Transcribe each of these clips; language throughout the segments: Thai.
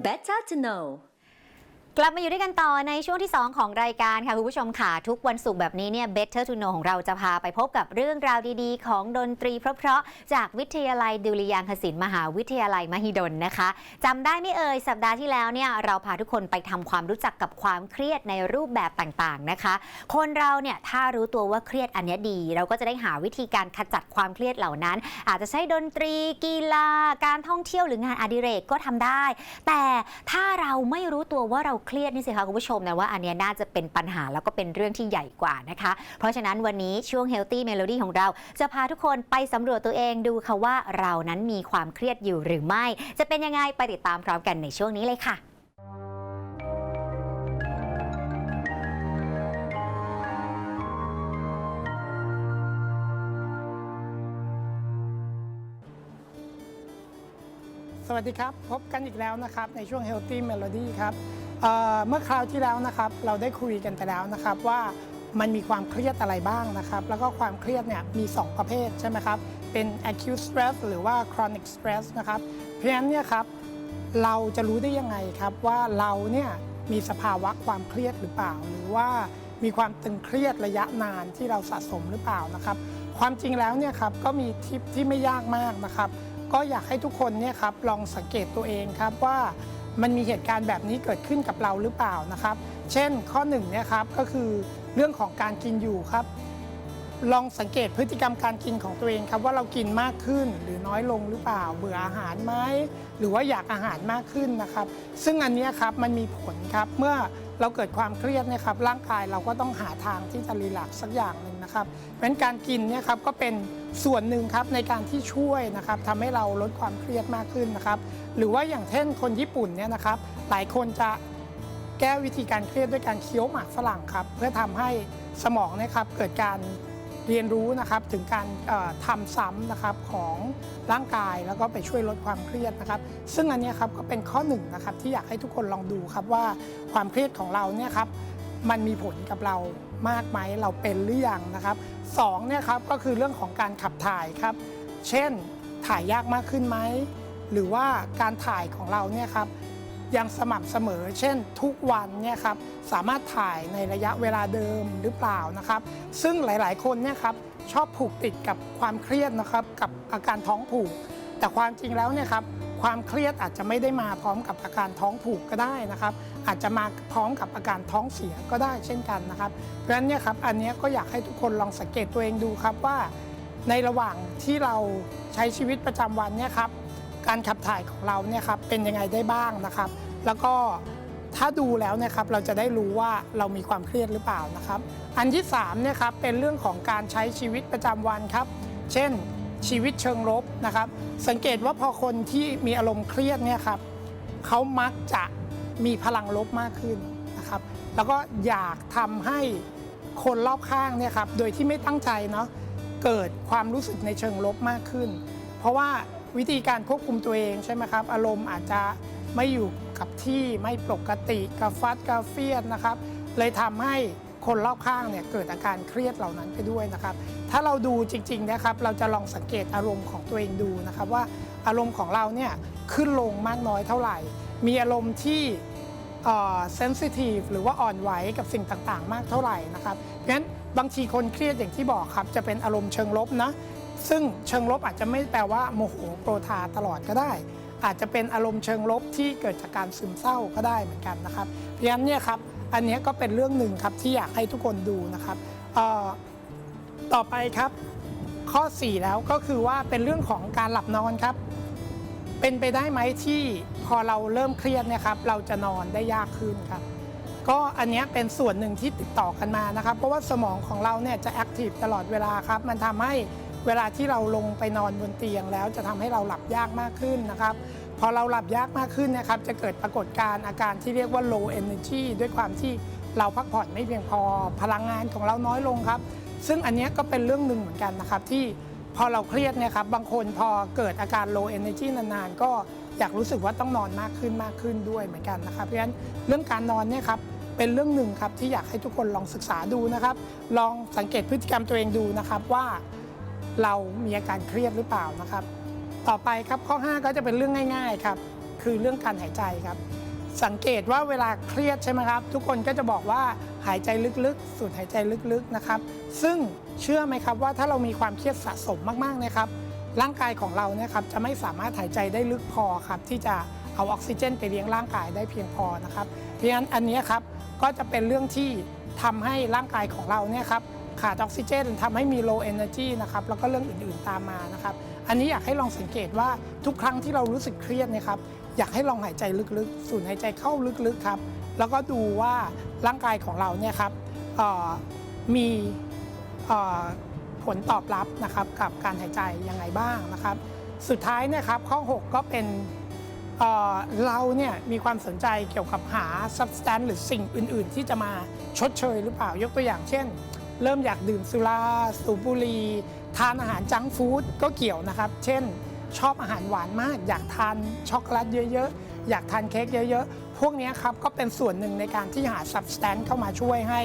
Better to know กลับมาอยู่ด้วยกันต่อในช่วงที่ 2 ของรายการค่ะ คุณผู้ชมค่ะทุกวันศุกร์แบบนี้เนี่ย Better to know ของเราจะพาไปพบกับเรื่องราวดีๆ ของดนตรีเพราะๆจากวิทยาลัยดุริยางคศิลป์มหาวิทยาลัยมหิดลนะคะจำได้ไม่เอ่ยสัปดาห์ที่แล้วเนี่ยเราพาทุกคนไปทำความรู้จักกับความเครียดในรูปแบบต่างๆนะคะ คนเราเนี่ยถ้ารู้ตัวว่าเครียดอันเนี้ยดี เราก็จะได้หาวิธีการขจัดความเครียดเหล่านั้น อาจจะใช้ดนตรีกีฬาการท่องเที่ยวหรืองานอดิเรกก็ทำได้ แต่ถ้าเราไม่รู้ตัวว่าเราเครียดนี่สิคะคุณผู้ชมนะว่าอันเนี้ยน่าจะเป็นปัญหาแล้วก็เป็นเรื่องที่ใหญ่กว่านะคะ เพราะฉะนั้นวันนี้ช่วง Healthy Melody ของเรา จะพาทุกคนไปสำรวจตัวเองดูค่ะว่าเรานั้นมีความเครียดอยู่หรือไม่ จะเป็นยังไงไปติดตามพร้อมกันในช่วงนี้เลยค่ะ สวัสดีครับ พบกันอีกแล้วนะครับ ในช่วง Healthy Melody ครับ เมื่อคราวที่แล้วนะครับเราได้คุยกันไปแล้วนะครับว่ามันมีความเครียดอะไรบ้างนะครับ แล้วก็ความเครียดเนี่ยมี 2 ประเภทใช่ไหมครับ เป็น acute stress หรือว่า chronic stress นะครับ เพราะฉะนั้นเนี่ยครับเราจะรู้ได้ยังไงครับว่าเราเนี่ยมีสภาวะความเครียดหรือเปล่า หรือว่ามีความตึงเครียดระยะนานที่เราสะสมหรือเปล่านะครับ ความจริงแล้วเนี่ยครับก็มีทิปที่ไม่ยากมากนะครับ ก็อยากให้ทุกคนเนี่ยครับลองสังเกตตัวเองครับว่า มันมีเหตุการณ์แบบนี้เกิดขึ้นกับเราหรือเปล่านะครับ เช่นข้อหนึ่งเนี่ยครับก็คือเรื่องของการกินอยู่ครับ ลองสังเกตพฤติกรรมการกินของตัวเองครับว่าเรากินมากขึ้นหรือน้อยลงหรือเปล่า เบื่ออาหารไหมหรือว่าอยากอาหารมากขึ้นนะครับ ซึ่งอันนี้ครับมันมีผลครับเมื่อ เราเกิดความเครียดเนะครับร่างกายเราก็ต้องหาทางที่จะรีแลกซ์สักอย่างหนึ่งนะครับเพราะนการกินเนี่ยครับก็เป็นส่วนหนึ่งครับในการที่ช่วยนะครับทำให้เราลดความเครียดมากขึ้นนะครับ หรือว่าอย่างเช่นคนญี่ปุ่นเนี่ยนะครับ หลายคนจะแก้วิธีการเครียดด้วยการเคี้ยวหมากฝรั่งครับ เพื่อทำให้สมองนะครับเกิดการ เรียนรู้นะครับถึงการทำซ้ำนะครับของร่างกายแล้วก็ไปช่วยลดความเครียดนะครับ ซึ่งอันนี้ครับก็เป็นข้อหนึ่งนะครับที่อยากให้ทุกคนลองดูครับว่าความเครียดของเราเนี่ยครับมันมีผลกับเรามากไหมเราเป็นหรือยังนะครับสองเนี่ยครับก็คือเรื่องของการขับถ่ายครับ เช่นถ่ายยากมากขึ้นไหมหรือว่าการถ่ายของเราเนี่ยครับ ยังสม่ำเสมอ เช่น ทุกวันเนี่ยครับสามารถถ่ายในระยะเวลาเดิมหรือเปล่านะครับ ซึ่งหลายๆ คนเนี่ยครับชอบผูกติดกับความเครียดนะครับกับอาการท้องผูก แต่ความจริงแล้วเนี่ยครับความเครียดอาจจะไม่ได้มาพร้อมกับอาการท้องผูกก็ได้นะครับ อาจจะมาพร้อมกับอาการท้องเสียก็ได้เช่นกันนะครับ เพราะฉะนั้นเนี่ยครับอันนี้ก็อยากให้ทุกคนลองสังเกตตัวเองดูครับว่า ในระหว่างที่เราใช้ชีวิตประจำวันเนี่ยครับ การขับถ่ายของเราเนี่ยครับเป็นยังไงได้บ้างนะครับ แล้วก็ถ้าดูแล้วเนะครับเราจะได้รู้ว่าเรามีความเครียดหรือเปล่านะครับ อันที่3เนี่ยครับเป็นเรื่องของการใช้ชีวิตประจำวันครับ เช่นชีวิตเชิงลบนะครับ สังเกตว่าพอคนที่มีอารมณ์เครียดเนี่ยครับเขามักจะมีพลังลบมากขึ้นนะครับ แล้วก็อยากทำให้คนรอบข้างเนี่ยครับโดยที่ไม่ตั้งใจเนาะเกิดความรู้สึกในเชิงลบมากขึ้น เพราะว่า วิธีการควบคุมตัวเองใช่ไหมครับ อารมณ์อาจจะไม่อยู่กับที่ไม่ปกติกระฟัดกระเฟียดนะครับ เลยทำให้คนรอบข้างเนี่ยเกิดอาการเครียดเหล่านั้นไปด้วยนะครับ ถ้าเราดูจริงๆนะครับ เราจะลองสังเกตอารมณ์ของตัวเองดูนะครับ ว่าอารมณ์ของเราเนี่ยขึ้นลงมากน้อยเท่าไหร่ มีอารมณ์ที่เซนซิทีฟหรือว่าอ่อนไหวกับสิ่งต่างๆ มากเท่าไหร่นะครับ เพราะฉะนั้นบางทีคนเครียดอย่างที่บอกครับ จะเป็นอารมณ์เชิงลบนะ ซึ่งเชิงลบอาจจะไม่แปลว่าโมโหโกรธาตลอดก็ได้ อาจจะเป็นอารมณ์เชิงลบที่เกิดจากการซึมเศร้าก็ได้เหมือนกันนะครับเพราะฉะนั้นเนี่ยครับอันนี้ก็เป็นเรื่องหนึ่งครับที่อยากให้ทุกคนดูนะครับต่อไปครับข้อ 4 แล้วก็คือว่าเป็นเรื่องของการหลับนอนครับ เป็นไปได้ไหมที่พอเราเริ่มเครียดเนี่ยครับเราจะนอนได้ยากขึ้นครับก็อันนี้เป็นส่วนหนึ่งที่ติดต่อกันมานะครับ เพราะว่าสมองของเราเนี่ยจะแอคทีฟตลอดเวลาครับ มันทำให้ เวลาที่เราลงไปนอนบนเตียงแล้วจะทำให้เราหลับยากมากขึ้นนะครับ พอเราหลับยากมากขึ้นนะครับจะเกิดปรากฏการณ์อาการที่เรียกว่า low energy ด้วยความที่เราพักผ่อนไม่เพียงพอพลังงานของเราน้อยลงครับ ซึ่งอันนี้ก็เป็นเรื่องหนึ่งเหมือนกันนะครับที่พอเราเครียดเนี่ยครับบางคนพอเกิดอาการ low energy นานๆ ก็อยากรู้สึกว่าต้องนอนมากขึ้นมากขึ้นด้วยเหมือนกันนะครับเพราะฉะนั้นเรื่องการนอนเนี่ยครับเป็นเรื่องหนึ่งครับที่อยากให้ทุกคนลองศึกษาดูนะครับ ลองสังเกตพฤติกรรมตัวเองดูนะครับว่า เรามีอาการเครียดหรือเปล่านะครับ ต่อไปครับข้อ 5 ก็จะเป็นเรื่องง่าย ๆครับ คือเรื่องการหายใจครับ สังเกตว่าเวลาเครียดใช่ไหมครับ ทุกคนก็จะบอกว่าหายใจลึกๆ สูดหายใจลึกๆนะครับ ซึ่งเชื่อไหมครับว่าถ้าเรามีความเครียดสะสมมากๆนะครับ ร่างกายของเราเนี่ยครับจะไม่สามารถหายใจได้ลึกพอครับที่จะเอาออกซิเจนไปเลี้ยงร่างกายได้เพียงพอนะครับ เพราะฉะนั้นอันนี้ครับก็จะเป็นเรื่องที่ทำให้ร่างกายของเราเนี่ยครับ ขาดออกซิเจนทำให้มี low energy นะครับแล้วก็เรื่องอื่นๆตามมานะครับอันนี้อยากให้ลองสังเกตว่าทุกครั้งที่เรารู้สึกเครียดนะครับอยากให้ลองหายใจลึกๆ สูดหายใจเข้าลึกๆครับแล้วก็ดูว่าร่างกายของเราเนี่ยครับมีผลตอบรับนะครับกับการหายใจยังไงบ้างนะครับ สุดท้ายเนี่ยครับข้อ 6 ก็เป็นเเราเนี่ยมีความสนใจเกี่ยวกับหา substance หรือสิ่งอื่น ๆ ที่จะมาชดเชยหรือเปล่ายกตัวอย่างเช่น เริ่มอยากดื่มสุราสูบบุหรี่ทานอาหารจังฟู้ดก็เกี่ยวนะครับ เช่น ชอบอาหารหวานมาก อยากทานช็อกโกแลตเยอะๆ อยากทานเค้กเยอะๆ พวกนี้ครับก็เป็นส่วนหนึ่งในการที่หา substance เข้ามาช่วยให้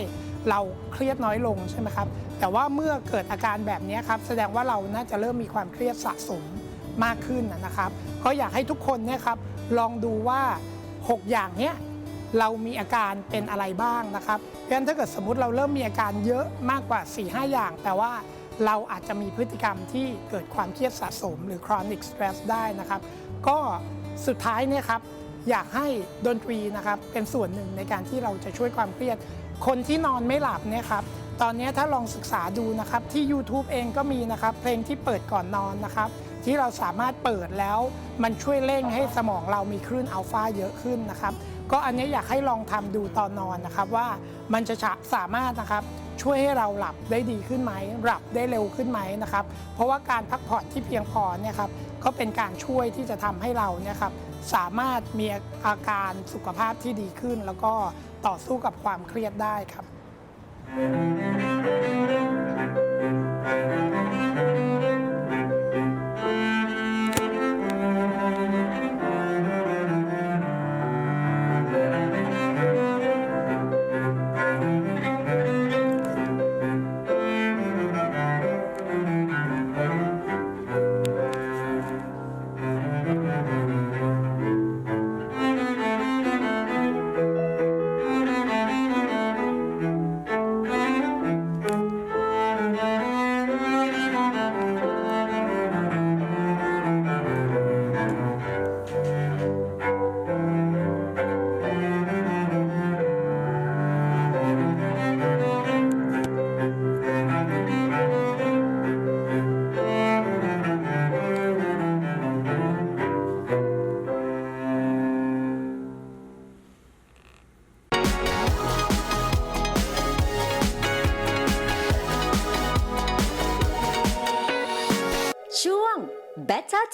เราเครียดน้อยลงใช่ไหมครับ แต่ว่าเมื่อเกิดอาการแบบนี้ครับ แสดงว่าเราน่าจะเริ่มมีความเครียดสะสมมากขึ้นนะนะครับ ก็อยากให้ทุกคนเนี่ยครับลองดูว่า 6 อย่างเนี้ย เรามีอาการเป็นอะไรบ้างนะครับเพราะฉะนั้นถ้าเกิดสมมติเราเริ่มมีอาการเยอะมากกว่า 4-5 อย่าง แต่ว่าเราอาจจะมีพฤติกรรมที่เกิดความเครียดสะสม หรือ chronic stress ได้นะครับ ก็สุดท้ายเนี่ยครับอยากให้ดนตรีนะครับเป็นส่วนหนึ่งในการที่เราจะช่วยความเครียด คนที่นอนไม่หลับเนี่ยครับตอนนี้ถ้าลองศึกษาดูนะครับที่ YouTube เองก็มีนะครับเพลงที่เปิดก่อนนอนนะครับที่เราสามารถเปิดแล้วมันช่วยเร่งให้สมองเรามีคลื่นอัลฟาเยอะขึ้นนะครับ ก็อันนี้อยากให้ลองทำดูตอนนอนนะครับว่ามันจะสามารถนะครับช่วยให้เราหลับได้ดีขึ้นไหมหลับได้เร็วขึ้นไหมนะครับ เพราะว่าการพักผ่อนที่เพียงพอเนี่ยครับก็เป็นการช่วยที่จะทำให้เราเนี่ยครับสามารถมีอาการสุขภาพที่ดีขึ้น แล้วก็ต่อสู้กับความเครียดได้ครับ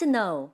to Know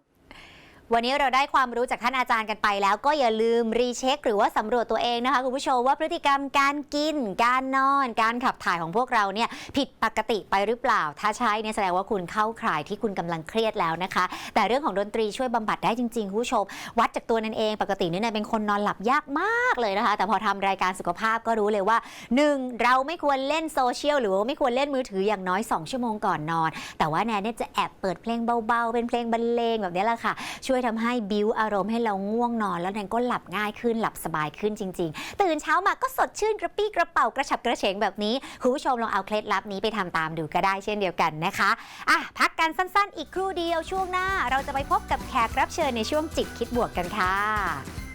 วันนี้เราได้ความรู้จากท่านอาจารย์กันไปแล้วก็อย่าลืมรีเช็ค หรือว่าสำรวจตัวเองนะคะคุณผู้ชมว่าพฤติกรรมการกิน การนอน การขับถ่ายของพวกเราเนี่ยผิดปกติไปหรือเปล่า ถ้าใช่เนี่ยแสดงว่าคุณเข้าข่ายที่คุณกำลังเครียดแล้วนะคะ แต่เรื่องของดนตรีช่วยบำบัดได้จริงๆคุณผู้ชม วัดจากตัวนั่นเองปกติเนี่ยเป็นคนนอนหลับยากมากเลยนะคะ แต่พอทำรายการสุขภาพก็รู้เลยว่า 1. เราไม่ควรเล่นโซเชียลหรือว่าไม่ควรเล่นมือถืออย่างน้อย 2 ชั่วโมงก่อนนอน แต่ว่าแนนเนี่ยจะแอบเปิดเพลงเบาๆ เป็นเพลงบรรเลงแบบนี้แหละค่ะช่วยทำให้บิวอารมณ์ให้เราง่วงนอน แล้วแนนก็หลับง่ายขึ้นหลับสบายขึ้นจริง ๆ ตื่นเช้ามาก็สดชื่นกระปี้กระเป๋ากระฉับกระเฉงแบบนี้คุณผู้ชมลองเอาเคล็ดลับนี้ไปทำตามดูก็ได้เช่นเดียวกันนะคะอะพักกันสั้นๆ อีกครู่เดียวช่วงหน้า เราจะไปพบกับแขกรับเชิญในช่วงจิตคิดบวกกันค่ะ